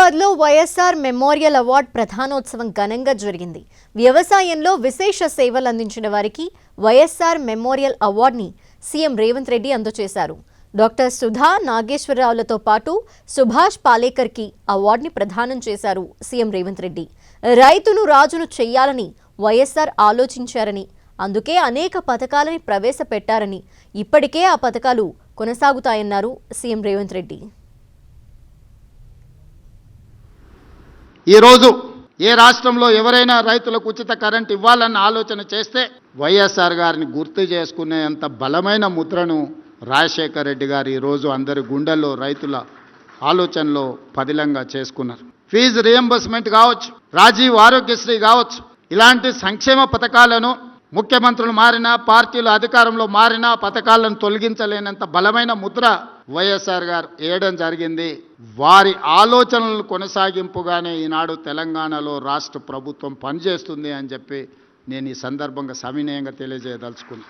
హైదరాబాద్లో YSR memorial award ప్రధానోత్సవం ఘనంగా జరిగింది. వ్యవసాయంలో విశేష సేవలు అందించిన వారికి వైఎస్ఆర్ మెమోరియల్ అవార్డుని సీఎం రేవంత్ రెడ్డి అందజేశారు. డాక్టర్ సుధా నాగేశ్వరరావులతో పాటు సుభాష్ పాలేకర్కి అవార్డుని ప్రదానం చేశారు సీఎం రేవంత్ రెడ్డి. రైతును రాజును చెయ్యాలని వైఎస్ఆర్ ఆలోచించారని అందుకే అనేక పథకాలని ప్రవేశపెట్టారని ఇప్పటికే ఆ పథకాలు కొనసాగుతాయన్నారు సీఎం రేవంత్ రెడ్డి. ఈరోజు ఏ రాష్ట్రంలో ఎవరైనా రైతులకు ఉచిత కరెంట్ ఇవ్వాలన్న ఆలోచన చేస్తే వైఎస్ఆర్ గారిని గుర్తు చేసుకునేంత బలమైన ముద్రను రాజశేఖర్ రెడ్డి గారు ఈరోజు అందరి గుండెల్లో రైతుల ఆలోచనలో పదిలంగా చేసుకున్నారు. ఫీజు రియంబర్స్మెంట్ కావచ్చు రాజీవ్ ఆరోగ్యశ్రీ కావచ్చు ఇలాంటి సంక్షేమ పథకాలను ముఖ్యమంత్రులు మారినా పార్టీలు అధికారంలో మారినా పథకాలను తొలగించలేనంత బలమైన ముద్ర వైఎస్ఆర్ గారు వేయడం జరిగింది. వారి ఆలోచనలు కొనసాగింపుగానే ఈనాడు తెలంగాణలో రాష్ట్ర ప్రభుత్వం పనిచేస్తుంది అని చెప్పి నేను ఈ సందర్భంగా సవినయంగా తెలియజేయదలుచుకున్నాను